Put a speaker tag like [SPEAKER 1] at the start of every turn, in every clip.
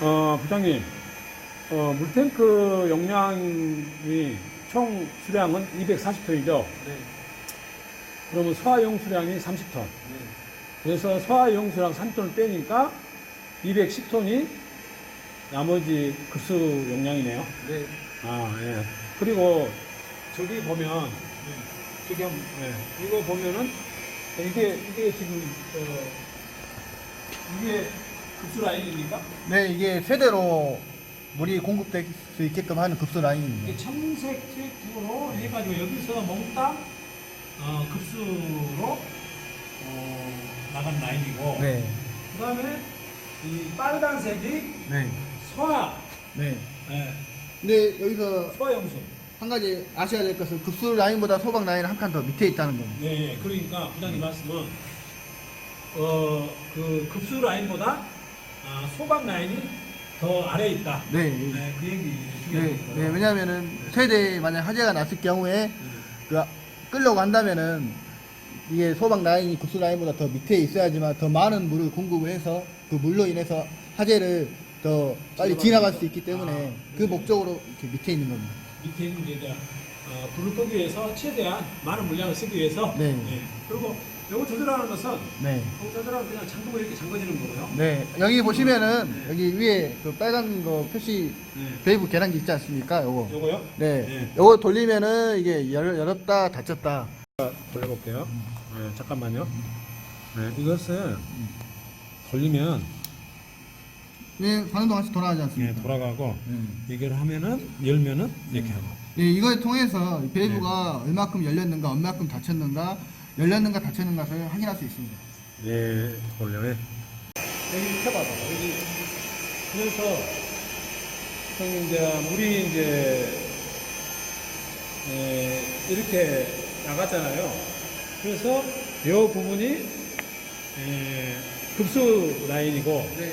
[SPEAKER 1] 어, 부장님, 어, 물탱크 용량이 총 수량은 240톤이죠.
[SPEAKER 2] 네.
[SPEAKER 1] 그러면 소화용 수량이 30톤.
[SPEAKER 2] 네.
[SPEAKER 1] 그래서 소화용 수량 3톤을 빼니까 210톤이 나머지 급수 용량이네요.
[SPEAKER 2] 네.
[SPEAKER 1] 아, 예. 그리고 저기 보면, 저기 한, 예. 이거 보면은, 이게, 이게 지금, 어, 이게 급수 라인입니까?
[SPEAKER 2] 네, 이게 세대로 물이 공급될 수 있게끔 하는 급수 라인입니다.
[SPEAKER 1] 이게 청색 테이프로 해가지고 여기서 몽땅 어, 급수로 어, 나간 라인이고
[SPEAKER 2] 네.
[SPEAKER 1] 그 다음에 이 빨간색이
[SPEAKER 2] 네.
[SPEAKER 1] 소화
[SPEAKER 2] 네.
[SPEAKER 1] 예,
[SPEAKER 2] 근데 여기서
[SPEAKER 1] 소화 용수
[SPEAKER 2] 한 가지 아셔야 될 것은 급수 라인보다 소방 라인은 한칸 더 밑에 있다는 겁니다.
[SPEAKER 1] 네, 그러니까 부장님 말씀은 어, 그 급수 라인보다 아, 소방 라인이 더 아래에 있다.
[SPEAKER 2] 네.
[SPEAKER 1] 네, 그 얘기
[SPEAKER 2] 네. 네, 왜냐하면은 세대에 만약 화재가 났을 경우에 그 끌려고 한다면은 이게 소방 라인이 급수 라인보다 더 밑에 있어야지만 더 많은 물을 공급을 해서 그 물로 인해서 화재를 더 빨리 지나갈 수 있기 때문에
[SPEAKER 1] 아,
[SPEAKER 2] 그
[SPEAKER 1] 네.
[SPEAKER 2] 목적으로 이렇게 밑에 있는 겁니다.
[SPEAKER 1] 밑에 있는 게 이제 어, 불을 끄기 위해서 최대한 많은 물량을 쓰기 위해서
[SPEAKER 2] 네.
[SPEAKER 1] 그리고 이거 조절하는 것은
[SPEAKER 2] 네.
[SPEAKER 1] 조절하면 그냥 잠그고 이렇게 잠궈지는 거고요.
[SPEAKER 2] 네, 여기 보시면은 여기 위에 그 빨간 거 표시
[SPEAKER 1] 네.
[SPEAKER 2] 베이브 계량기 있지 않습니까? 요거.
[SPEAKER 1] 요거요?
[SPEAKER 2] 네.
[SPEAKER 1] 네.
[SPEAKER 2] 요거 돌리면은 이게 열, 열었다 닫혔다.
[SPEAKER 1] 돌려볼게요. 네, 잠깐만요. 네, 이것을 돌리면
[SPEAKER 2] 네, 가는 동안 돌아가지
[SPEAKER 1] 네,
[SPEAKER 2] 않습니까?
[SPEAKER 1] 돌아가고
[SPEAKER 2] 네.
[SPEAKER 1] 이걸 하면은 열면은 이렇게 하고
[SPEAKER 2] 네, 이걸 통해서 이 베이브가 얼마큼 열렸는가, 얼마큼 닫혔는가, 열렸는가 닫혔는가를 확인할 수 있습니다.
[SPEAKER 1] 네, 돌려요. 여기 켜봐봐. 여기 그래서 형님 이제 물이 이제 에, 이렇게 나갔잖아요. 그래서 이 부분이 에, 급수 라인이고
[SPEAKER 2] 네.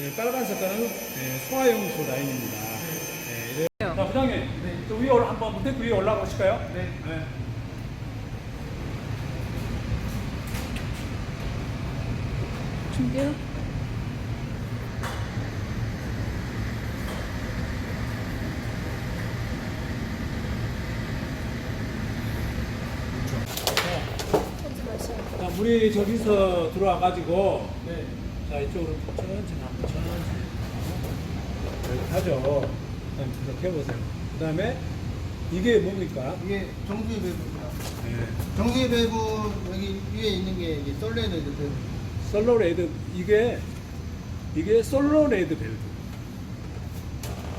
[SPEAKER 1] 예, 빨간 색깔은 예, 소화용수 라인입니다. 예, 이래- 자, 부장님, 저 위에 올라 한번 무대 위에 올라가 보실까요?
[SPEAKER 2] 네.
[SPEAKER 3] 준비요?
[SPEAKER 1] 자, 물이 저기서 들어와 가지고
[SPEAKER 2] 네.
[SPEAKER 1] 자 이쪽으로 천천히 한번 천천히 이렇게 하죠. 그다음 이렇게 해보세요. 그 다음에 이게 뭡니까?
[SPEAKER 2] 이게 정수기 베이브입니다.
[SPEAKER 1] 네.
[SPEAKER 2] 정수기 베이브 여기 위에 있는 게 이게 솔레드 베이브.
[SPEAKER 1] 솔로 레드 이게 이게 솔로 레드 밸브.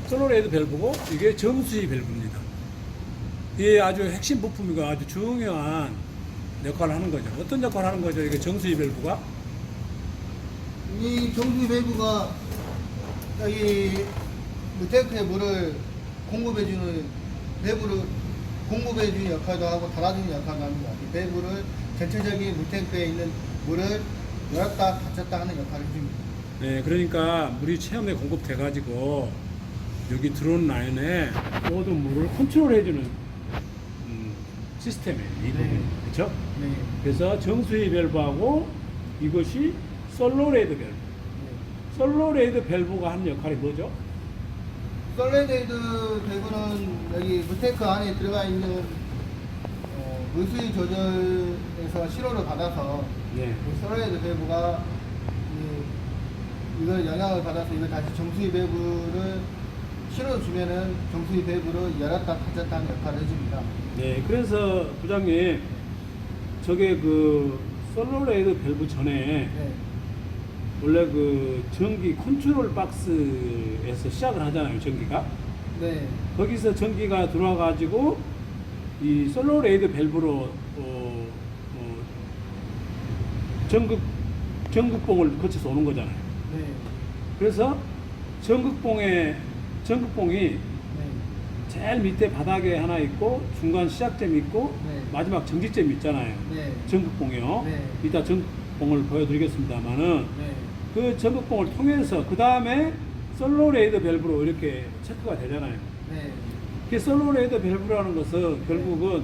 [SPEAKER 1] 솔로 레드 밸브고 이게 정수위 밸브입니다. 이게 아주 핵심 부품이고 아주 중요한 역할을 하는 거죠. 어떤 역할을 하는 거죠? 이게 정수위 밸브가
[SPEAKER 2] 이 정수기 베이브가 여기 무탱크에 물을 공급해주는 베이브를 공급해주는 역할도 하고 달아주는 역할도 합니다. 이 베이브를 전체적인 물탱크에 있는 물을 열었다 닫혔다 하는 역할을 해줍니다.
[SPEAKER 1] 네, 그러니까 물이 체험에 공급돼 가지고 여기 들어온 라인에 모든 물을 컨트롤해주는 음, 시스템이에요. 이 부분,
[SPEAKER 2] 네.
[SPEAKER 1] 그렇죠?
[SPEAKER 2] 네.
[SPEAKER 1] 그래서 정수위 밸브하고 이것이 솔로레드 밸브.
[SPEAKER 2] 네.
[SPEAKER 1] 솔로레드 밸브가 하는 역할이 뭐죠?
[SPEAKER 2] 솔레데이드 베이브는 여기 물탱크 안에 들어가 있는 어, 물수위 조절에서 신호를 받아서
[SPEAKER 1] 네.
[SPEAKER 2] 베이브가 이, 이걸 영향을 받아서 이걸 다시 정수위 베이브를 신호를 주면은 정수위 베이브를 열었다 닫았다 하는 역할을 해줍니다.
[SPEAKER 1] 네, 그래서 부장님, 저게 그 솔로레드 밸브 전에
[SPEAKER 2] 네.
[SPEAKER 1] 원래 그 전기 컨트롤 박스에서 시작을 하잖아요, 전기가.
[SPEAKER 2] 네.
[SPEAKER 1] 거기서 전기가 들어와가지고 이 솔로레이드 밸브로 어, 어, 전극 전극봉을 거쳐서 오는 거잖아요.
[SPEAKER 2] 네.
[SPEAKER 1] 그래서 전극봉에 전극봉이
[SPEAKER 2] 네.
[SPEAKER 1] 제일 밑에 바닥에 하나 있고 중간 시작점이 있고
[SPEAKER 2] 네.
[SPEAKER 1] 마지막 정지점이 있잖아요.
[SPEAKER 2] 네.
[SPEAKER 1] 전극봉이요.
[SPEAKER 2] 네.
[SPEAKER 1] 이따 전극봉을 보여드리겠습니다만은
[SPEAKER 2] 네.
[SPEAKER 1] 그 전극봉을 통해서 그 다음에 솔로레이드 밸브로 이렇게 체크가 되잖아요.
[SPEAKER 2] 네.
[SPEAKER 1] 그 솔로레이드 밸브라는 것은 결국은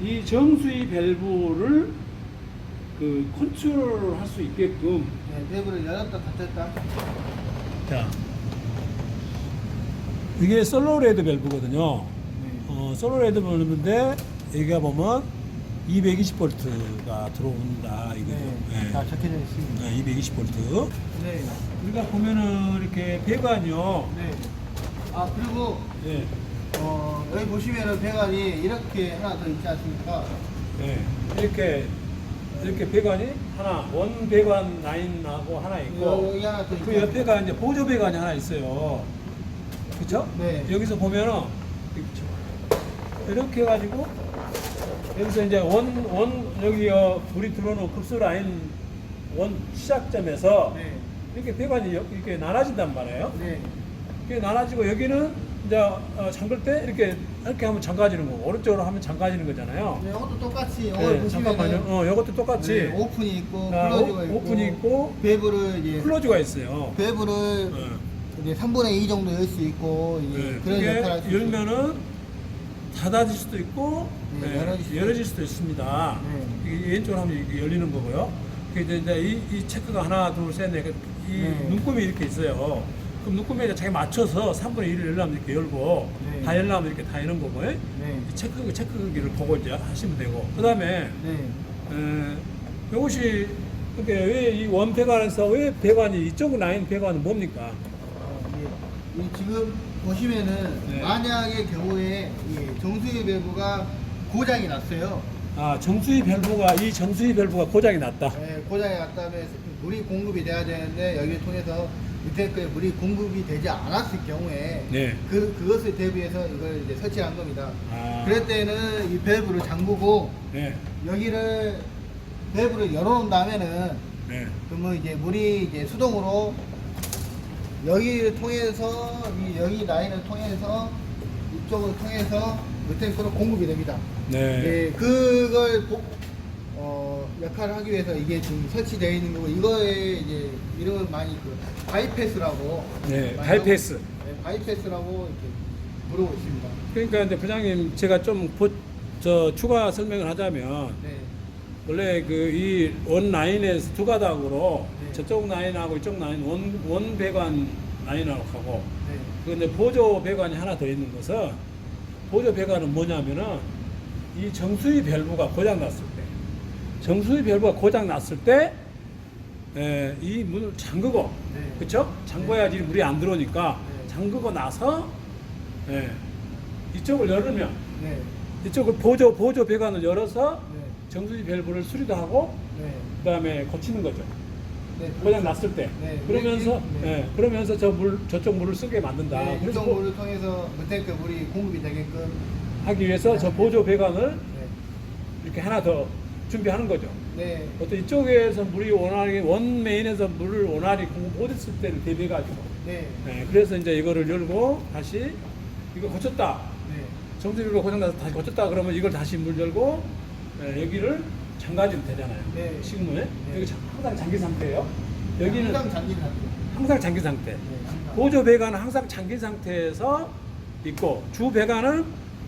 [SPEAKER 1] 이 정수위 밸브를 그 컨트롤을 할수 있게끔
[SPEAKER 2] 네. 베이브를 열었다 닫았다.
[SPEAKER 1] 자 이게 솔로 레드 밸브거든요.
[SPEAKER 2] 네.
[SPEAKER 1] 어, 솔로 레드 밸브인데 여기가 보면 220볼트가 들어온다 이거죠.
[SPEAKER 2] 네. 다 적혀져 있습니다.
[SPEAKER 1] 네, 220볼트.
[SPEAKER 2] 네.
[SPEAKER 1] 우리가 보면은 이렇게 배관이요.
[SPEAKER 2] 네. 아 그리고
[SPEAKER 1] 네.
[SPEAKER 2] 어, 여기 보시면은 배관이 이렇게 하나 더 있지 않습니까?
[SPEAKER 1] 네. 이렇게 이렇게 배관이 하나 원 배관 라인하고 하나 있고
[SPEAKER 2] 여기 하나 더 있죠.
[SPEAKER 1] 그 옆에가 이제 보조 배관이 하나 있어요. 그렇죠?
[SPEAKER 2] 네.
[SPEAKER 1] 여기서 보면은 이렇게 해가지고 여기서 이제 원 원 여기 어, 우리 들어오는 급수 라인 원 시작점에서
[SPEAKER 2] 네.
[SPEAKER 1] 이렇게 배관이 여- 이렇게 나눠진단 말이에요.
[SPEAKER 2] 네.
[SPEAKER 1] 이렇게 나눠지고 여기는 이제 어, 잠글 때 이렇게 이렇게 하면 잠가지는 거고 오른쪽으로 하면 잠가지는 거잖아요.
[SPEAKER 2] 네, 이것도 똑같이
[SPEAKER 1] 네, 잠깐만요. 어, 이것도 똑같이
[SPEAKER 2] 네, 오픈이 있고
[SPEAKER 1] 아,
[SPEAKER 2] 클로즈가
[SPEAKER 1] 오-
[SPEAKER 2] 있고
[SPEAKER 1] 오픈이 있고
[SPEAKER 2] 밸브를 이제
[SPEAKER 1] 클로즈가 있어요.
[SPEAKER 2] 밸브를
[SPEAKER 1] 네.
[SPEAKER 2] 이제 3분의 2 정도 열 수 있고 이제
[SPEAKER 1] 네,
[SPEAKER 2] 그런
[SPEAKER 1] 그게
[SPEAKER 2] 역할을 할수
[SPEAKER 1] 열면은 닫아질 수도 있고
[SPEAKER 2] 네,
[SPEAKER 1] 네,
[SPEAKER 2] 열어질 수도
[SPEAKER 1] 열어질 수도 있습니다.
[SPEAKER 2] 네.
[SPEAKER 1] 이게 왼쪽으로 하면 이게 열리는 거고요. 그게 이제 이, 이 체크가 하나, 둘, 셋, 넷, 이
[SPEAKER 2] 네.
[SPEAKER 1] 눈금이 이렇게 있어요. 그럼 이제 자기 맞춰서 3분의 1을 열려면 이렇게 열고
[SPEAKER 2] 네.
[SPEAKER 1] 다 열려면 이렇게 다 여는 거고요.
[SPEAKER 2] 네.
[SPEAKER 1] 이 체크 체크기를 보고 이제 하시면 되고 그 다음에
[SPEAKER 2] 네.
[SPEAKER 1] 이것이 왜이 원배관에서 왜 배관이 이쪽 라인 배관은 뭡니까?
[SPEAKER 2] 어, 예. 이 지금 보시면은
[SPEAKER 1] 네.
[SPEAKER 2] 만약의 경우에 이 정수기 밸브가 고장이 났어요.
[SPEAKER 1] 아 정수위 밸브가 이 정수위 밸브가 고장이 났다.
[SPEAKER 2] 네, 고장이 났다면 물이 공급이 돼야 되는데 여기를 통해서 그 물이 공급이 되지 않았을 경우에
[SPEAKER 1] 네.
[SPEAKER 2] 그 그것을 대비해서 이걸 이제 설치한 겁니다.
[SPEAKER 1] 아.
[SPEAKER 2] 그럴 때는 이 밸브를 잠그고
[SPEAKER 1] 네.
[SPEAKER 2] 여기를 밸브를 열어놓은 다음에는
[SPEAKER 1] 네.
[SPEAKER 2] 그러면 이제 물이 이제 수동으로 여기를 통해서 이 여기 라인을 통해서 이쪽을 통해서 무탱크로 공급이 됩니다.
[SPEAKER 1] 네.
[SPEAKER 2] 예, 그걸 보- 어, 역할을 하기 위해서 이게 지금 설치되어 있는 거고 이거에 이제 이름을 많이 그 바이패스라고
[SPEAKER 1] 네,
[SPEAKER 2] 많이
[SPEAKER 1] 바이패스.
[SPEAKER 2] 하고- 네, 바이패스라고 이렇게 부르고 있습니다.
[SPEAKER 1] 그러니까 이제 부장님 제가 좀저 추가 설명을 하자면
[SPEAKER 2] 네,
[SPEAKER 1] 원래 그 이 원 라인에서 두 가닥으로
[SPEAKER 2] 네.
[SPEAKER 1] 저쪽 라인하고 이쪽 라인 원, 원 배관 라인하고 하고
[SPEAKER 2] 네,
[SPEAKER 1] 그런데 보조 배관이 하나 더 있는 것은 보조 배관은 뭐냐면은 이 정수위 밸브가 고장 났을 때 정수위 밸브가 고장 났을 때 에, 이 문을 잠그고
[SPEAKER 2] 네.
[SPEAKER 1] 그쵸? 잠궈야지 물이 안 들어오니까
[SPEAKER 2] 네.
[SPEAKER 1] 잠그고 나서 예, 이쪽을 열으면
[SPEAKER 2] 네,
[SPEAKER 1] 이쪽을 보조 보조 배관을 열어서
[SPEAKER 2] 네,
[SPEAKER 1] 정수위 밸브를 수리도 하고
[SPEAKER 2] 네,
[SPEAKER 1] 그다음에 고치는 거죠.
[SPEAKER 2] 네,
[SPEAKER 1] 고장 났을 때
[SPEAKER 2] 네.
[SPEAKER 1] 그러면서
[SPEAKER 2] 네.
[SPEAKER 1] 예, 그러면서 저 물 저쪽 물을 쓰게 만든다.
[SPEAKER 2] 네,
[SPEAKER 1] 그래서
[SPEAKER 2] 이쪽 물을 통해서 무탱크 물이 공급이 되게끔
[SPEAKER 1] 하기 위해서 저 보조 배관을
[SPEAKER 2] 네,
[SPEAKER 1] 이렇게 하나 더 준비하는 거죠.
[SPEAKER 2] 네,
[SPEAKER 1] 어떤 이쪽에서 물이 원활하게 원 메인에서 물을 원활히 공급 못했을 때를 대비해 가지고
[SPEAKER 2] 네,
[SPEAKER 1] 네, 그래서 이제 이거를 열고 다시 이거 고쳤다.
[SPEAKER 2] 네,
[SPEAKER 1] 정수기가 고장나서 다시 고쳤다 그러면 이걸 다시 물 열고 네, 여기를 잠가주면 되잖아요.
[SPEAKER 2] 네.
[SPEAKER 1] 지금은 여기 자- 항상 잠긴 상태예요. 여기는
[SPEAKER 2] 항상 잠긴 상태.
[SPEAKER 1] 항상 잠긴 상태.
[SPEAKER 2] 네, 항상.
[SPEAKER 1] 보조 배관은 항상 잠긴 상태에서 있고 주 배관은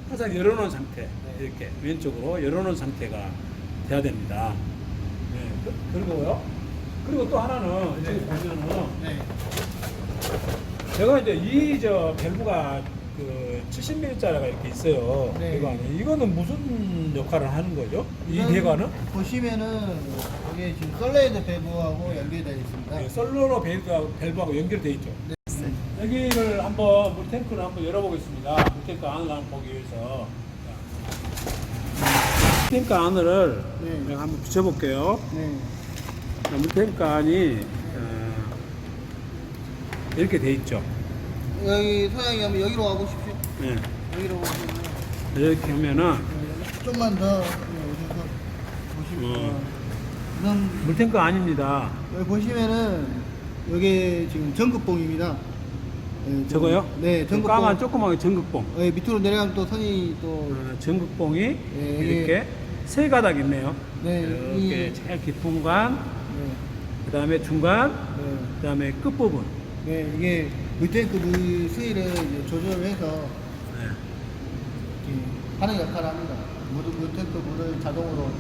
[SPEAKER 1] 항상 열어놓은 상태
[SPEAKER 2] 네.
[SPEAKER 1] 이렇게 왼쪽으로 열어놓은 상태가 돼야 됩니다. 네. 그- 그리고요. 그리고 또 하나는 이쪽에 보면은
[SPEAKER 2] 네,
[SPEAKER 1] 제가 이제 이 저 밸브가 그 70mm짜리가 이렇게 있어요.
[SPEAKER 2] 네.
[SPEAKER 1] 배관이 이거는 무슨 역할을 하는 거죠? 이
[SPEAKER 2] 이건
[SPEAKER 1] 배관은
[SPEAKER 2] 보시면은 이게 지금 솔레이드 밸브하고 연결되어 있습니다.
[SPEAKER 1] 네, 솔로로 밸브하고, 밸브하고 연결돼 있죠.
[SPEAKER 2] 네.
[SPEAKER 1] 여기를 한번 물탱크를 한번 열어보겠습니다. 물탱크 안을 한번 보기 위해서. 자. 물탱크 안을
[SPEAKER 2] 네.
[SPEAKER 1] 내가 한번 붙여볼게요.
[SPEAKER 2] 네.
[SPEAKER 1] 자, 물탱크 안이 어, 이렇게 돼 있죠.
[SPEAKER 2] 여기 소장이 한번 여기로 와 보십시오.
[SPEAKER 1] 네.
[SPEAKER 2] 여기로 오시면
[SPEAKER 1] 이렇게 하면은
[SPEAKER 2] 좀만 더 오셔서 보시면
[SPEAKER 1] 어. 물탱크 아닙니다.
[SPEAKER 2] 여기 보시면은 여기 지금 전극봉입니다. 네,
[SPEAKER 1] 저거요?
[SPEAKER 2] 네,
[SPEAKER 1] 그
[SPEAKER 2] 전극봉.
[SPEAKER 1] 까만 조그맣게 전극봉.
[SPEAKER 2] 어, 밑으로 내려가면 또 선이 또
[SPEAKER 1] 어, 전극봉이
[SPEAKER 2] 네,
[SPEAKER 1] 이렇게 세 가닥 있네요.
[SPEAKER 2] 네,
[SPEAKER 1] 이렇게
[SPEAKER 2] 이-
[SPEAKER 1] 제일 깊은 관,
[SPEAKER 2] 네,
[SPEAKER 1] 그 다음에 중간,
[SPEAKER 2] 네.
[SPEAKER 1] 그 다음에 끝부분.
[SPEAKER 2] 네, 이게 물탱크 물 수위를 이제 조절해서
[SPEAKER 1] 네.
[SPEAKER 2] 이렇게 하는 역할을 합니다. 물, 물탱크 물을 자동으로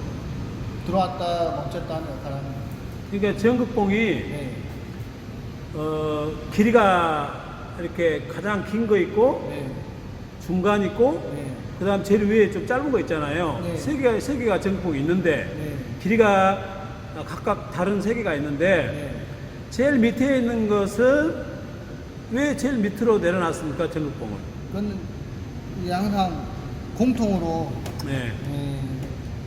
[SPEAKER 2] 들어왔다 멈췄다 하는 역할을 합니다.
[SPEAKER 1] 그러니까 전극봉이
[SPEAKER 2] 네.
[SPEAKER 1] 어, 길이가 이렇게 가장 긴 거 있고
[SPEAKER 2] 네.
[SPEAKER 1] 중간 있고
[SPEAKER 2] 네.
[SPEAKER 1] 그다음 제일 위에 좀 짧은 거 있잖아요.
[SPEAKER 2] 네.
[SPEAKER 1] 세 개가 세 개가 전극봉이 있는데
[SPEAKER 2] 네.
[SPEAKER 1] 길이가 각각 다른 세 개가 있는데
[SPEAKER 2] 네.
[SPEAKER 1] 제일 밑에 있는 것은 왜 제일 밑으로 내려놨습니까 전극봉을?
[SPEAKER 2] 그건 항상 공통으로
[SPEAKER 1] 네.
[SPEAKER 2] 네.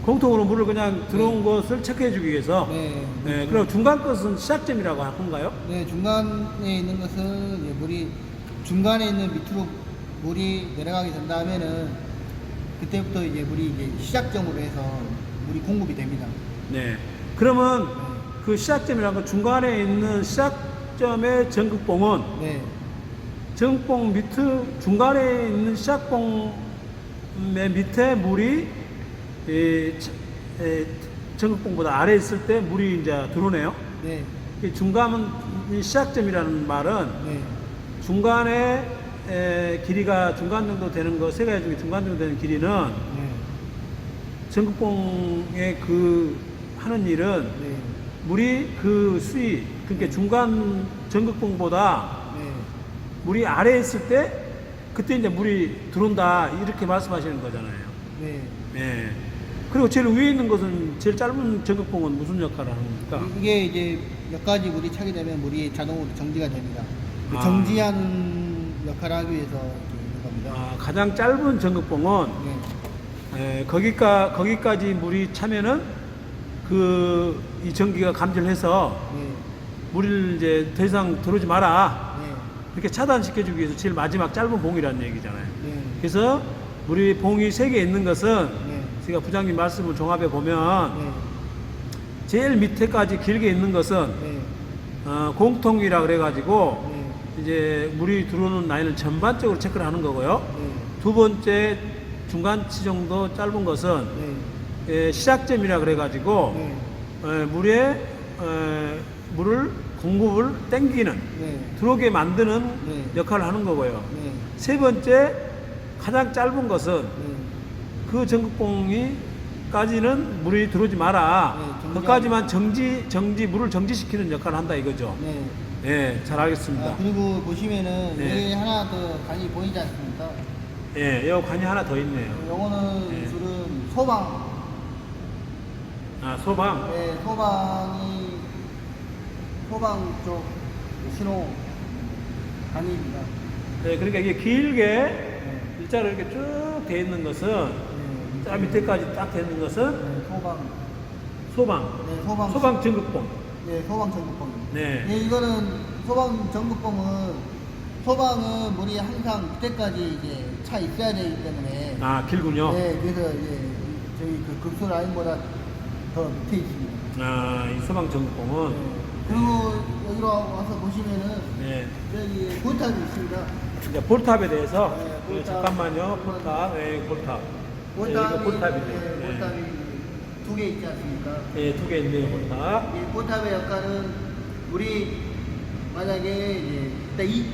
[SPEAKER 1] 공통으로 물을 그냥 들어온 것을 체크해주기 위해서.
[SPEAKER 2] 네.
[SPEAKER 1] 네. 그럼 중간 것은 시작점이라고 할 건가요?
[SPEAKER 2] 네, 중간에 있는 것은 이제 물이 중간에 있는 밑으로 물이 내려가게 된다면은 그때부터 이제 물이 이제 시작점으로 해서 물이 공급이 됩니다.
[SPEAKER 1] 네. 그러면 그 시작점이라는 건 중간에 있는 시작점의 전극봉은
[SPEAKER 2] 네,
[SPEAKER 1] 전극봉 밑에 중간에 있는 시작봉의 밑에 물이 이, 차- 에, 전극봉보다 아래 있을 때 물이 이제 들어오네요.
[SPEAKER 2] 네,
[SPEAKER 1] 이 중간은 이 시작점이라는 말은
[SPEAKER 2] 네,
[SPEAKER 1] 중간에 에, 길이가 중간 정도 되는 거 세 가지 중에 중간 정도 되는 길이는
[SPEAKER 2] 네,
[SPEAKER 1] 전극봉의 그 하는 일은
[SPEAKER 2] 네,
[SPEAKER 1] 물이 그 수위 그러니까 중간 전극봉보다
[SPEAKER 2] 네,
[SPEAKER 1] 물이 아래에 있을 때 그때 이제 물이 들어온다 이렇게 말씀하시는 거잖아요.
[SPEAKER 2] 네.
[SPEAKER 1] 예. 그리고 제일 위에 있는 것은 제일 짧은 전극봉은 무슨 역할을 하는 겁니까?
[SPEAKER 2] 이게 이제 몇 가지 물이 차게 되면 물이 자동으로 정지가 됩니다. 그
[SPEAKER 1] 아.
[SPEAKER 2] 정지하는 역할을 하기 위해서 이렇게 있는 겁니다.
[SPEAKER 1] 아, 가장 짧은 전극봉은
[SPEAKER 2] 네,
[SPEAKER 1] 에, 거기까 거기까지 물이 차면은 그 이 전기가 감전해서
[SPEAKER 2] 네,
[SPEAKER 1] 물을 이제 더 이상 들어오지 마라
[SPEAKER 2] 네,
[SPEAKER 1] 그렇게 차단시켜주기 위해서 제일 마지막 짧은 봉이라는 얘기잖아요.
[SPEAKER 2] 네,
[SPEAKER 1] 그래서 우리 봉이 세 개 있는 것은
[SPEAKER 2] 네,
[SPEAKER 1] 제가 부장님 말씀을 종합해 보면
[SPEAKER 2] 네,
[SPEAKER 1] 제일 밑에까지 길게 있는 것은
[SPEAKER 2] 네,
[SPEAKER 1] 어, 공통이라 그래가지고
[SPEAKER 2] 네,
[SPEAKER 1] 이제 물이 들어오는 라인을 전반적으로 체크를 하는 거고요.
[SPEAKER 2] 네,
[SPEAKER 1] 두 번째 중간치 정도 짧은 것은
[SPEAKER 2] 네,
[SPEAKER 1] 예, 시작점이라 그래가지고
[SPEAKER 2] 네,
[SPEAKER 1] 에, 물에 에, 물을 공급을 땡기는
[SPEAKER 2] 네,
[SPEAKER 1] 들어오게 만드는
[SPEAKER 2] 네.
[SPEAKER 1] 역할을 하는 거고요.
[SPEAKER 2] 네,
[SPEAKER 1] 세 번째 가장 짧은 것은
[SPEAKER 2] 네,
[SPEAKER 1] 그 전극봉이까지는 물이 들어오지 마라.
[SPEAKER 2] 네.
[SPEAKER 1] 그까지만 정지 정지 물을 정지시키는 역할을 한다 이거죠.
[SPEAKER 2] 네.
[SPEAKER 1] 예, 잘 알겠습니다.
[SPEAKER 2] 아, 그리고 보시면은
[SPEAKER 1] 네.
[SPEAKER 2] 여기 하나 더 간이 보이지 않습니까?
[SPEAKER 1] 예, 여 관이 하나 더 있네요.
[SPEAKER 2] 요거는
[SPEAKER 1] 네.
[SPEAKER 2] 주름 소방.
[SPEAKER 1] 아 소방.
[SPEAKER 2] 네, 소방이 소방 쪽 신호 간입니다.
[SPEAKER 1] 네, 그러니까 이게 길게
[SPEAKER 2] 네.
[SPEAKER 1] 일자로 이렇게 쭉 돼 있는 것은
[SPEAKER 2] 네,
[SPEAKER 1] 저 밑에까지 딱돼 있는 것은
[SPEAKER 2] 네, 소방.
[SPEAKER 1] 소방.
[SPEAKER 2] 네, 소방.
[SPEAKER 1] 소방 전극봉.
[SPEAKER 2] 네, 소방 전극봉.
[SPEAKER 1] 네.
[SPEAKER 2] 네, 이거는 소방 전극봉은 소방은 물이 항상 밑에까지 이제 차 있어야 되기 때문에.
[SPEAKER 1] 아 길군요.
[SPEAKER 2] 네, 그래서 이제 저희 그 급수 라인보다 더 밑에 있습니다.
[SPEAKER 1] 아, 이 소방
[SPEAKER 2] 네. 그리고 여기로 와서 보시면은
[SPEAKER 1] 네.
[SPEAKER 2] 여기 볼탑이 있습니다.
[SPEAKER 1] 이제 볼탑에 대해서
[SPEAKER 2] 네,
[SPEAKER 1] 네,
[SPEAKER 2] 볼탑.
[SPEAKER 1] 잠깐만요. 볼탑. 네, 볼탑. 네, 이거
[SPEAKER 2] 볼탑이
[SPEAKER 1] 볼탑이죠.
[SPEAKER 2] 네, 볼탑이 두 개 있지 않습니까?
[SPEAKER 1] 네, 두개 있네요, 볼탑.
[SPEAKER 2] 이 볼탑의 역할은 우리 만약에 이제 일단 이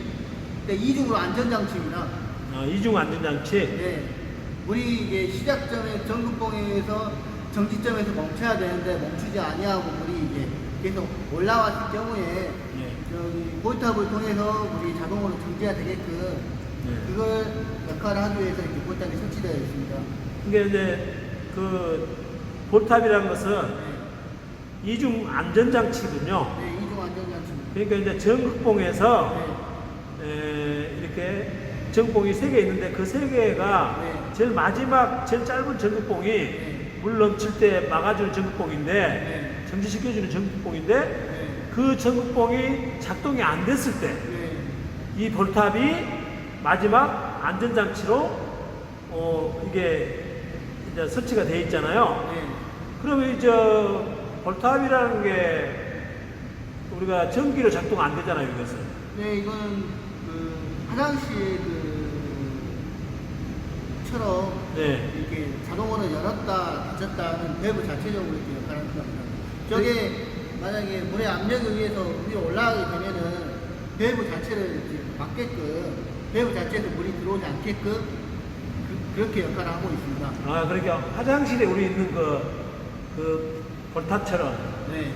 [SPEAKER 2] 일단 이중으로 안전장치입니다.
[SPEAKER 1] 아, 이중 안전장치.
[SPEAKER 2] 네, 우리 이게 시작점에 전극봉에서 정지점에서 멈춰야 되는데 멈추지 아니하고 우리 이제 계속 올라왔을 경우에
[SPEAKER 1] 네.
[SPEAKER 2] 저기 볼탑을 통해서 우리 자동으로 정지가 되게끔
[SPEAKER 1] 네.
[SPEAKER 2] 그걸 역할을 하기 위해서 이렇게 볼탑이 설치되어 있습니다.
[SPEAKER 1] 이게 이제 그 볼탑이라는 것은
[SPEAKER 2] 네,
[SPEAKER 1] 이중 안전장치군요.
[SPEAKER 2] 네 이중 안전장치입니다.
[SPEAKER 1] 그러니까 이제 전극봉에서
[SPEAKER 2] 네,
[SPEAKER 1] 에, 이렇게 전극봉이 세 개 있는데 그 세 개가
[SPEAKER 2] 네.
[SPEAKER 1] 제일 마지막 제일 짧은 전극봉이
[SPEAKER 2] 네.
[SPEAKER 1] 물 넘칠 때 막아주는 전극봉인데
[SPEAKER 2] 네.
[SPEAKER 1] 정지시켜주는 전극봉인데
[SPEAKER 2] 네,
[SPEAKER 1] 그 전극봉이 작동이 안 됐을 때이
[SPEAKER 2] 네,
[SPEAKER 1] 볼탑이 마지막 안전장치로 어 이게 이제 설치가 돼 있잖아요.
[SPEAKER 2] 네,
[SPEAKER 1] 그러면 이제 볼탑이라는 게 우리가 전기로 작동 안 되잖아요, 이것은.
[SPEAKER 2] 네, 이거는 그 화장실 그처럼
[SPEAKER 1] 네.
[SPEAKER 2] 이렇게 자동으로 열었다 닫혔다 하는 밸브 자체적으로 이렇게 역할을 하는 겁니다. 저게 만약에 물의 압력에 의해서 위로 올라가게 되면은 밸브 자체를 이렇게 막게끔 밸브 자체에서 물이 들어오지 않게끔 그, 렇게 역할을 하고 있습니다.
[SPEAKER 1] 아, 그러니까 화장실에 우리 있는 그, 그 볼탑처럼
[SPEAKER 2] 네,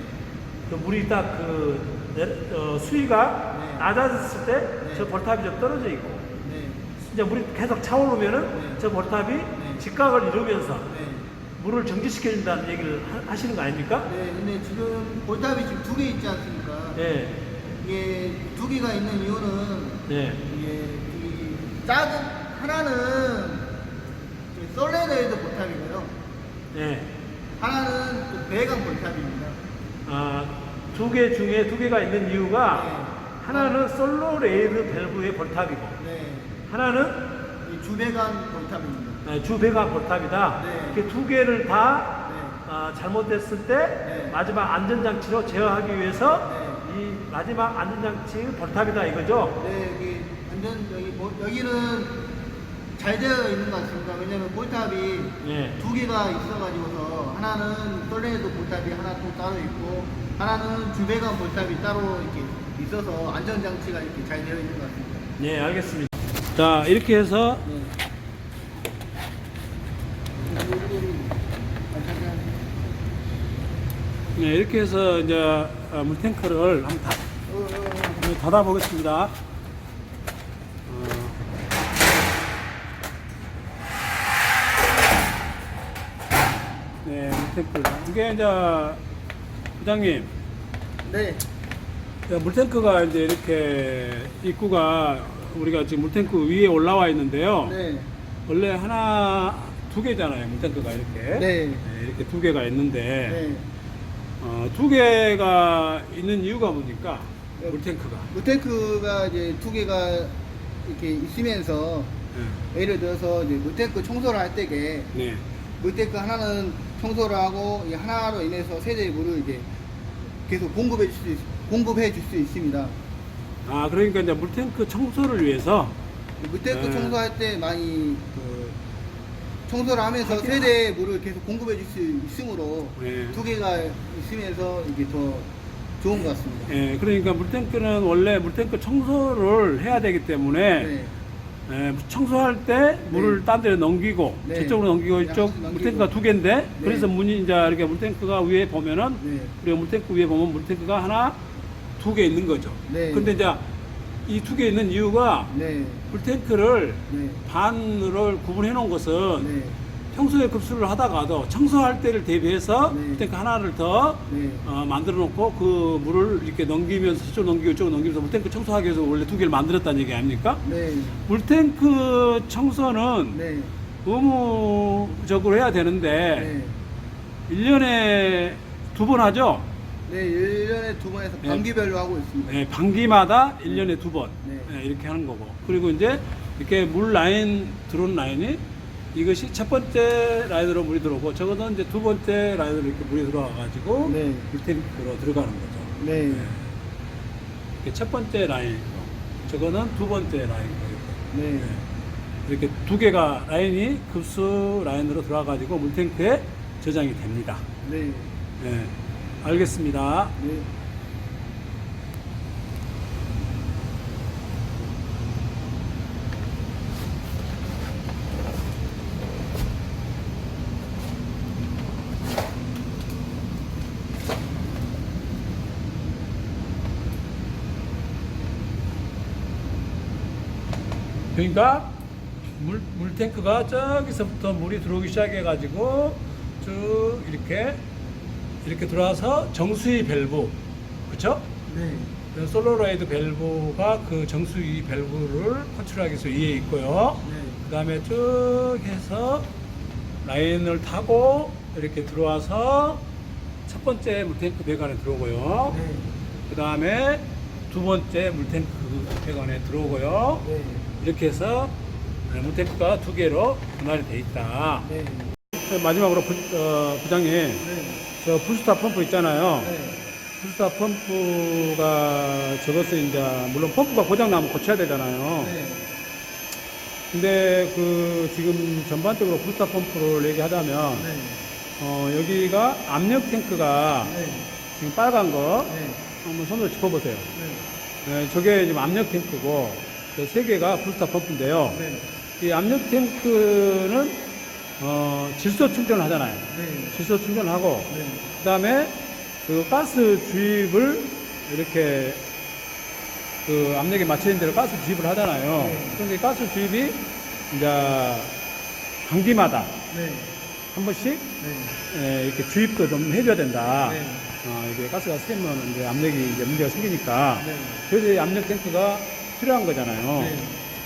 [SPEAKER 1] 그 물이 딱그 수위가
[SPEAKER 2] 네.
[SPEAKER 1] 낮아졌을 때
[SPEAKER 2] 네.
[SPEAKER 1] 저 볼탑이 좀 떨어져 있고
[SPEAKER 2] 네.
[SPEAKER 1] 이제 물이 계속 차오르면은
[SPEAKER 2] 네.
[SPEAKER 1] 저 볼탑이
[SPEAKER 2] 네.
[SPEAKER 1] 직각을 이루면서
[SPEAKER 2] 네.
[SPEAKER 1] 물을 정지시켜준다는 얘기를 하, 시는거 아닙니까?
[SPEAKER 2] 네, 근데 지금 볼탑이 지금 두 개 있지 않습니까?
[SPEAKER 1] 네.
[SPEAKER 2] 이게 두 개가 있는 이유는
[SPEAKER 1] 네.
[SPEAKER 2] 이게 이 작은 하나는 솔레레이드 볼탑이고요.
[SPEAKER 1] 네.
[SPEAKER 2] 하나는 그 배관 볼탑입니다.
[SPEAKER 1] 아, 두 개 중에 두 개가 있는 이유가
[SPEAKER 2] 네.
[SPEAKER 1] 하나는 솔로 레이드 밸브의 볼탑이고
[SPEAKER 2] 네,
[SPEAKER 1] 하나는
[SPEAKER 2] 이 주배관 볼탑입니다.
[SPEAKER 1] 네, 주배관 볼탑이다.
[SPEAKER 2] 네.
[SPEAKER 1] 이렇게 두 개를 다
[SPEAKER 2] 네,
[SPEAKER 1] 아, 잘못됐을 때
[SPEAKER 2] 네.
[SPEAKER 1] 마지막 안전장치로 제어하기 위해서
[SPEAKER 2] 네.
[SPEAKER 1] 이 마지막 안전장치 볼탑이다 이거죠.
[SPEAKER 2] 네, 여기 완전 여기 볼- 여기는 잘 되어 있는 것 같습니다. 왜냐면 볼탑이
[SPEAKER 1] 예.
[SPEAKER 2] 두 개가 있어가지고서 하나는 솔레레이드 볼탑이 하나 또 따로 있고 하나는 주배관 볼탑이 따로 이렇게 있어서 안전장치가 이렇게 잘 되어 있는 것 같습니다.
[SPEAKER 1] 네, 알겠습니다. 자, 이렇게 해서
[SPEAKER 2] 네.
[SPEAKER 1] 네, 이렇게 해서 이제 어, 물탱크를 한번 다, 한번 닫아 보겠습니다. 물탱크. 이게 이제 부장님,
[SPEAKER 2] 네.
[SPEAKER 1] 야, 물탱크가 이제 이렇게 입구가 우리가 지금 물탱크 위에 올라와 있는데요.
[SPEAKER 2] 네.
[SPEAKER 1] 원래 하나 두 개잖아요 물탱크가 이렇게
[SPEAKER 2] 네.
[SPEAKER 1] 이렇게 두 개가 있는데
[SPEAKER 2] 네.
[SPEAKER 1] 어, 두 개가 있는 이유가 뭡니까
[SPEAKER 2] 네.
[SPEAKER 1] 물탱크가
[SPEAKER 2] 물탱크가 이제 두 개가 이렇게 있으면서
[SPEAKER 1] 네.
[SPEAKER 2] 예를 들어서 이제 물탱크 청소를 할 때에
[SPEAKER 1] 네.
[SPEAKER 2] 물탱크 하나는 청소를 하고 이 하나로 인해서 세대의 물을 이제 계속 공급해 줄 수, 있, 공급해 줄 수 있습니다.
[SPEAKER 1] 아 그러니까 이제 물탱크 청소를 위해서
[SPEAKER 2] 물탱크
[SPEAKER 1] 네.
[SPEAKER 2] 청소할 때 많이 그 청소를 하면서 세대의 물을 계속 공급해 줄 수 있으므로
[SPEAKER 1] 네.
[SPEAKER 2] 두 개가 있으면서 이게 더 좋은 것 같습니다.
[SPEAKER 1] 예, 그러니까 물탱크는 원래 물탱크 청소를 해야 되기 때문에
[SPEAKER 2] 네.
[SPEAKER 1] 예, 청소할 때 물을 딴 데로 넘기고
[SPEAKER 2] 네.
[SPEAKER 1] 저쪽으로 넘기고 이쪽
[SPEAKER 2] 넘기고.
[SPEAKER 1] 물탱크가 두 개인데
[SPEAKER 2] 네.
[SPEAKER 1] 그래서 문이 이제 이렇게 물탱크가 위에 보면은
[SPEAKER 2] 네.
[SPEAKER 1] 우리가 물탱크 위에 보면 물탱크가 하나 두 개 있는 거죠.
[SPEAKER 2] 네.
[SPEAKER 1] 근데 이제 이 두 개 있는 이유가
[SPEAKER 2] 네.
[SPEAKER 1] 물탱크를
[SPEAKER 2] 네.
[SPEAKER 1] 반을 구분해 놓은 것은
[SPEAKER 2] 네.
[SPEAKER 1] 평소에 급수를 하다가도 청소할 때를 대비해서
[SPEAKER 2] 네.
[SPEAKER 1] 물탱크 하나를 더
[SPEAKER 2] 네.
[SPEAKER 1] 어, 만들어 놓고 그 물을 이렇게 넘기면서 저쪽 넘기고 저쪽 넘기면서 물탱크 청소하기 위해서 원래 두 개를 만들었다는 얘기 아닙니까?
[SPEAKER 2] 네.
[SPEAKER 1] 물탱크 청소는
[SPEAKER 2] 네.
[SPEAKER 1] 의무적으로 해야 되는데
[SPEAKER 2] 네.
[SPEAKER 1] 일 1년에 두 번 하죠?
[SPEAKER 2] 네, 1년에 두 번에서
[SPEAKER 1] 네.
[SPEAKER 2] 반기별로 하고 있습니다.
[SPEAKER 1] 네, 반기마다 일년에 두 번.
[SPEAKER 2] 네.
[SPEAKER 1] 네, 이렇게 하는 거고. 그리고 이제 이렇게 물 라인 들어오는 라인이 이것이 첫 번째 라인으로 물이 들어오고 저거는 이제 두 번째 라인으로 이렇게 물이 들어와 가지고
[SPEAKER 2] 네.
[SPEAKER 1] 물탱크로 들어가는 거죠.
[SPEAKER 2] 네.
[SPEAKER 1] 네. 첫 번째 라인이고 저거는 두 번째 라인이고 이렇게.
[SPEAKER 2] 네.
[SPEAKER 1] 이렇게 두 개가 라인이 급수 라인으로 들어와 가지고 물탱크에 저장이 됩니다.
[SPEAKER 2] 네.
[SPEAKER 1] 네. 알겠습니다.
[SPEAKER 2] 네.
[SPEAKER 1] 그러니까 물, 물탱크가 저기서부터 물이 들어오기 시작해가지고 쭉 이렇게 이렇게 들어와서 정수위 밸브 그쵸?
[SPEAKER 2] 네.
[SPEAKER 1] 그 솔로로이드 밸브가 그 정수위 밸브를 컨트롤하기 위해서 위에 있고요
[SPEAKER 2] 네.
[SPEAKER 1] 그 다음에 쭉 해서 라인을 타고 이렇게 들어와서 첫 번째 물탱크 배관에 들어오고요
[SPEAKER 2] 네.
[SPEAKER 1] 그 다음에 두 번째 물탱크 배관에 들어오고요
[SPEAKER 2] 네.
[SPEAKER 1] 이렇게 해서 물탱크가 두 개로 분할이 돼 있다.
[SPEAKER 2] 네.
[SPEAKER 1] 마지막으로 부, 장님
[SPEAKER 2] 네.
[SPEAKER 1] 저 풀스타 펌프 있잖아요.
[SPEAKER 2] 네.
[SPEAKER 1] 풀스타 펌프가 저것을 이제 물론 펌프가 고장 나면 고쳐야 되잖아요.
[SPEAKER 2] 네.
[SPEAKER 1] 근데 그 지금 전반적으로 풀스타 펌프를 얘기하자면
[SPEAKER 2] 네.
[SPEAKER 1] 어, 여기가 압력 탱크가
[SPEAKER 2] 네.
[SPEAKER 1] 지금 빨간 거
[SPEAKER 2] 네.
[SPEAKER 1] 한번 손으로 짚어보세요.
[SPEAKER 2] 네.
[SPEAKER 1] 네, 저게 지금 압력 탱크고 그 세 개가 풀스타 펌프인데요.
[SPEAKER 2] 네.
[SPEAKER 1] 이 압력 탱크는 어, 질소 충전을 하잖아요.
[SPEAKER 2] 네.
[SPEAKER 1] 질소 충전하고
[SPEAKER 2] 네.
[SPEAKER 1] 그다음에 그 가스 주입을 이렇게 그 압력에 맞춰진 대로 가스 주입을 하잖아요.
[SPEAKER 2] 네.
[SPEAKER 1] 그런데 이 가스 주입이 이제 강기마다
[SPEAKER 2] 네.
[SPEAKER 1] 한 번씩
[SPEAKER 2] 네.
[SPEAKER 1] 에, 이렇게 주입도 좀 해줘야 된다.
[SPEAKER 2] 네.
[SPEAKER 1] 어, 이게 가스가 세면 이제 압력이 이제 문제가 생기니까
[SPEAKER 2] 네.
[SPEAKER 1] 그래서 이 압력 탱크가 필요한 거잖아요.
[SPEAKER 2] 네.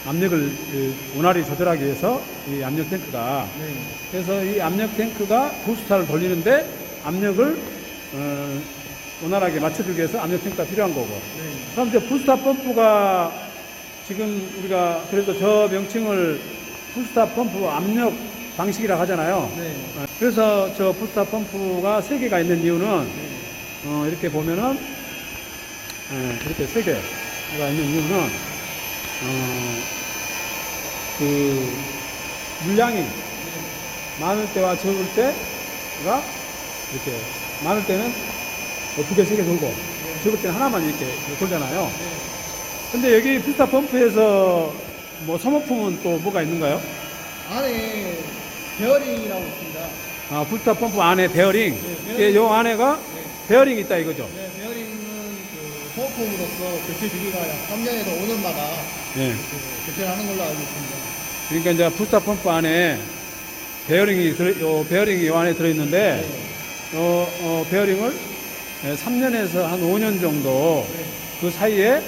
[SPEAKER 1] 압력을 그 원활히 조절하기 위해서 이 압력 탱크가
[SPEAKER 2] 네.
[SPEAKER 1] 그래서 이 압력 탱크가 부스타를 돌리는데 압력을 어, 원활하게 맞춰주기 위해서 압력 탱크가 필요한 거고
[SPEAKER 2] 네.
[SPEAKER 1] 그럼 이제 부스타 펌프가 지금 우리가 그래서 저 명칭을 부스타 펌프 압력 방식이라고 하잖아요.
[SPEAKER 2] 네.
[SPEAKER 1] 어, 그래서 저 부스타 펌프가 세 개가 있는 이유는
[SPEAKER 2] 네.
[SPEAKER 1] 어, 이렇게 보면은 예, 이렇게 세 개 가 있는 이유는 어, 그 물량이 많을 때와 적을 때가 이렇게 많을 때는 뭐두 개, 세 개 돌고 적을 때는 하나만 이렇게 돌잖아요. 근데 여기 부스타 펌프에서 뭐 소모품은 또 뭐가 있는가요?
[SPEAKER 2] 안에 베어링이라고 있습니다.
[SPEAKER 1] 아, 부스타 펌프 안에 베어링.
[SPEAKER 2] 네, 베어링.
[SPEAKER 1] 예, 요 안에가
[SPEAKER 2] 네.
[SPEAKER 1] 베어링이 있다 이거죠.
[SPEAKER 2] 네, 소모품으로서 교체 주기가 약 3년에서 5년마다
[SPEAKER 1] 예.
[SPEAKER 2] 그 교체를 하는 걸로 알고 있습니다.
[SPEAKER 1] 그러니까 이제 부스터 펌프 안에 베어링이 들어, 요 베어링이 요 안에 들어있는데,
[SPEAKER 2] 네.
[SPEAKER 1] 어, 어, 베어링을 3년에서 한 5년 정도
[SPEAKER 2] 네.
[SPEAKER 1] 그 사이에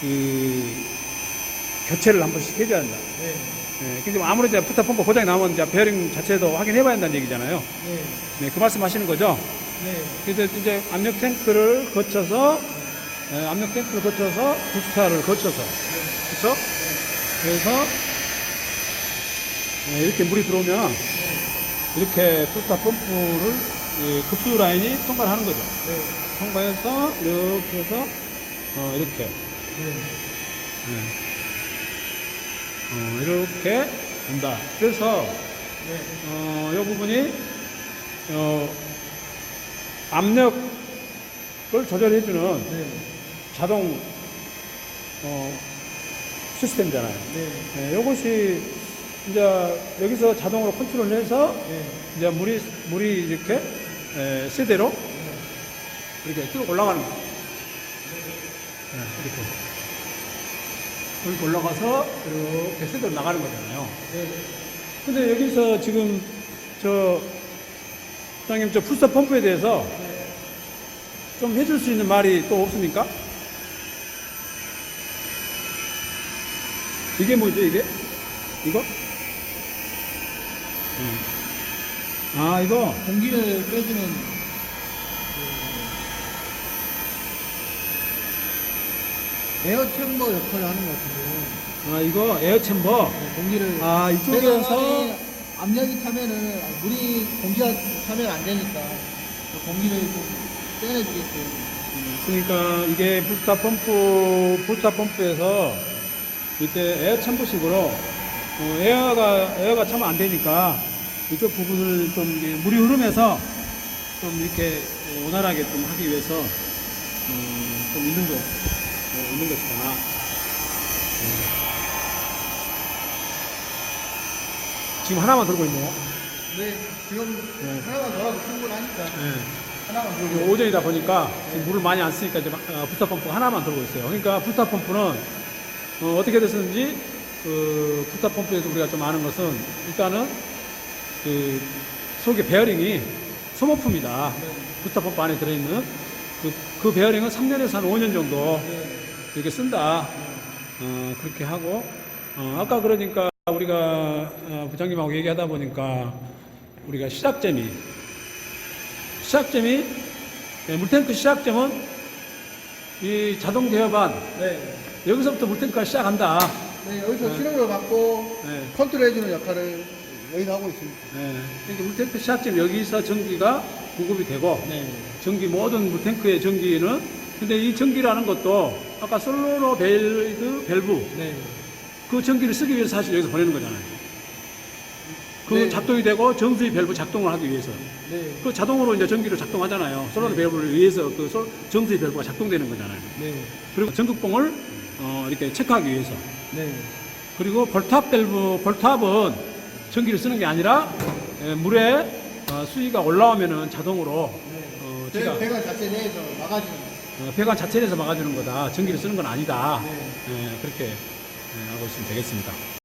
[SPEAKER 1] 그 교체를 한 번씩 해줘야 한다.
[SPEAKER 2] 네.
[SPEAKER 1] 예, 아무래도 부스터 펌프 고장이 나면 이제 베어링 자체도 확인해봐야 한다는 얘기잖아요.
[SPEAKER 2] 네.
[SPEAKER 1] 네, 그 말씀 하시는 거죠?
[SPEAKER 2] 네.
[SPEAKER 1] 그래서 이제 압력 탱크를 거쳐서, 예, 압력 탱크를 거쳐서 부스타를 거쳐서, 그렇죠? 그래서 예, 이렇게 물이 들어오면 이렇게 부스타 펌프를 이 급수 라인이 통과를 하는 거죠.
[SPEAKER 2] 네.
[SPEAKER 1] 통과해서 이렇게 해서 어, 이렇게
[SPEAKER 2] 네.
[SPEAKER 1] 예. 어, 이렇게 온다. 그래서
[SPEAKER 2] 네.
[SPEAKER 1] 어, 이 부분이 어, 압력을 조절해주는
[SPEAKER 2] 네.
[SPEAKER 1] 자동 어, 시스템이잖아요.
[SPEAKER 2] 네.
[SPEAKER 1] 네, 이것이 이제 여기서 자동으로 컨트롤해서
[SPEAKER 2] 네.
[SPEAKER 1] 이제 물이 물이 이렇게 에, 세대로 이렇게 쭉 올라가는 거예요. 네, 이렇게 이렇게 올라가서 이렇게 세대로 나가는 거잖아요.
[SPEAKER 2] 네.
[SPEAKER 1] 근데 여기서 지금 저 사장님 저 풀서 펌프에 대해서 좀 해줄 수 있는 말이 또 없습니까? 이게 뭐죠 이게? 이거? 음. 아 이거
[SPEAKER 2] 공기를 빼주는 그 에어 챔버 역할을 하는 것 같은데요.
[SPEAKER 1] 아 이거 에어 챔버
[SPEAKER 2] 네, 공기를
[SPEAKER 1] 아 이쪽에서
[SPEAKER 2] 압력이 차면은 물이 공기가 차면 안 되니까 그 공기를 좀 빼내주겠어요.
[SPEAKER 1] 그러니까 이게 부스타 펌프 부스타 펌프에서 이때 에어 챔버식으로 어, 에어가 에어가 차면 안 되니까 이쪽 부분을 좀 물이 흐르면서 좀 이렇게 원활하게 좀 하기 위해서 어, 좀 있는 거 어, 있는 것이다. 음. 지금 하나만 들고 있네요.
[SPEAKER 2] 네, 지금
[SPEAKER 1] 네.
[SPEAKER 2] 하나만 넣어도 충분하니까 들고.
[SPEAKER 1] 오전이다 보니까 지금 물을 많이 안 쓰니까 이제 어, 부스타 펌프 하나만 들고 있어요. 그러니까 부스타 펌프는 어, 떻게 됐는지 그 부스타 펌프에서 우리가 좀 아는 것은 일단은 그 속에 베어링이 소모품이다. 부스타 펌프 안에 들어있는 그, 그 베어링은 3년에서 한 5년 정도
[SPEAKER 2] 네.
[SPEAKER 1] 이렇게 쓴다. 어, 그렇게 하고 어, 아까 그러니까 우리가 어, 부장님하고 얘기하다 보니까 우리가 시작점이 시작점이 네, 물탱크 시작점은 이 자동 제어반
[SPEAKER 2] 네.
[SPEAKER 1] 여기서부터 물탱크가 시작한다.
[SPEAKER 2] 네, 여기서 신호를 받고
[SPEAKER 1] 네.
[SPEAKER 2] 컨트롤해주는 역할을 여기서 하고 있습니다.
[SPEAKER 1] 네. 그러니까 물탱크 시작점 여기서 전기가 공급이 되고
[SPEAKER 2] 네.
[SPEAKER 1] 전기 모든 물탱크의 전기는 근데 이 전기라는 것도 아까 솔로로 벨드 밸브
[SPEAKER 2] 네.
[SPEAKER 1] 그 전기를 쓰기 위해서 사실 여기서 보내는 거잖아요. 그
[SPEAKER 2] 네.
[SPEAKER 1] 작동이 되고 정수의 밸브 작동을 하기 위해서
[SPEAKER 2] 네.
[SPEAKER 1] 그 자동으로 이제 전기를 작동하잖아요. 솔로 밸브를 의해서 그 솔- 정수의 밸브가 작동되는 거잖아요.
[SPEAKER 2] 네.
[SPEAKER 1] 그리고 전극봉을 어, 이렇게 체크하기 위해서
[SPEAKER 2] 네.
[SPEAKER 1] 그리고 볼탑 밸브 볼탑은 전기를 쓰는 게 아니라 에, 물에 어, 수위가 올라오면은 자동으로 어, 어,
[SPEAKER 2] 배,
[SPEAKER 1] 지가
[SPEAKER 2] 배관 자체 내에서 막아주는 거예요.
[SPEAKER 1] 어, 배관 자체 내에서 막아주는 거다. 전기를 쓰는 건 아니다.
[SPEAKER 2] 네.
[SPEAKER 1] 예, 그렇게 예, 알고 있으면 되겠습니다.